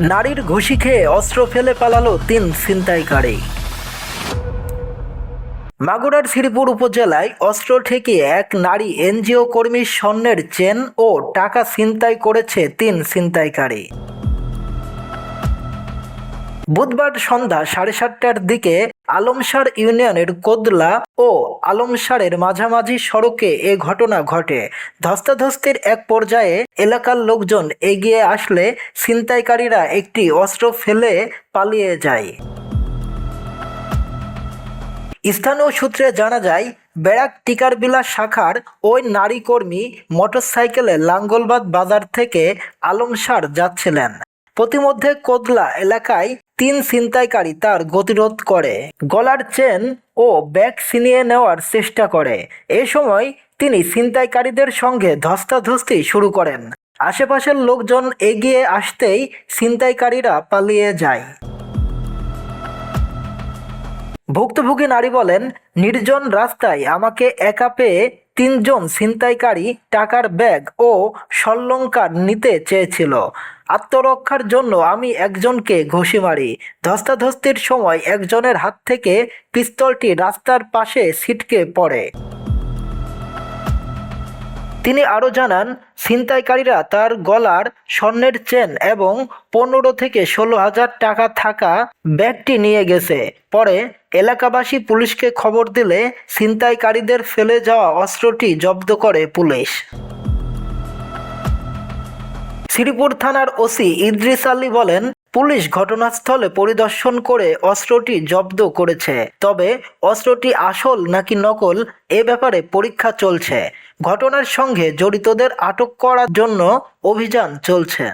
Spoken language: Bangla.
নারীর ঘুষি খেয়ে অস্ত্র ফেলে পালালো তিন ছিনতাইকারী। মাগুরার শ্রীপুর উপজেলায় অস্ত্র ঠেকিয়ে এক নারী এনজিও কর্মীর স্বর্ণের চেন ও টাকা ছিনতাই করেছে তিন ছিনতাইকারী। বুধবার সন্ধ্যা সাড়ে সাতটার দিকে আলমসার ইউনিয়নের কোদলা ও আলমসারের মাঝামাঝি সড়কে এ ঘটনা ঘটে। ধস্তাধস্তির এক পর্যায়ে এলাকার লোকজন এগিয়ে আসলে ছিনতাইকারীরা একটি অস্ত্র ফেলে পালিয়ে যায়। স্থানীয় সূত্রে জানা যায়, ব্যারাক টিকারবিলা শাখার ওই নারী কর্মী মোটরসাইকেলে লাঙ্গলবাদ বাজার থেকে আলমসার যাচ্ছিলেন। প্রতিমধ্যে কোদলা এলাকায় তিন ছিনতাইকারী তার গতিরোধ করে। গলার চেন ও ব্যাগ ছিনিয়ে নেওয়ার চেষ্টা করে। এ সময় তিনি ছিনতাইকারীদের সঙ্গে ধস্তাধস্তি শুরু করেন। আশেপাশের লোকজন এগিয়ে আসতেই ছিনতাইকারীরা পালিয়ে যায়। ভুক্তভোগী নারী বলেন, নির্জন রাস্তায় আমাকে একা পেয়ে তিনজন ছিনতাইকারী টাকার ব্যাগ ও সল্লঙ্কার নিতে চেয়েছিল। আত্মরক্ষার জন্য আমি একজনকে ঘষি মারি। ধস্তাধস্তির সময় একজনের হাত থেকে পিস্তলটি রাস্তার পাশে ছিটকে পড়ে। তিনি আরও জানান, ছিনতাইকারীরা তার গলার স্বর্ণের চেন এবং পনেরো থেকে ষোলো হাজার টাকা থাকা ব্যাগটি নিয়ে গেছে। পরে এলাকাবাসী পুলিশকে খবর দিলে ছিনতাইকারীদের ফেলে যাওয়া অস্ত্রটি জব্দ করে পুলিশ। শ্রীপুর থানার ওসি ইদ্রিস আলী বলেন পুলিশ ঘটনাস্থলে পরিদর্শন করে অস্ত্রটি জব্দ করেছে। তবে অস্ত্রটি আসল নাকি নকল, এ ব্যাপারে পরীক্ষা চলছে। ঘটনার সঙ্গে জড়িতদের আটক করার জন্য অভিযান চলছে।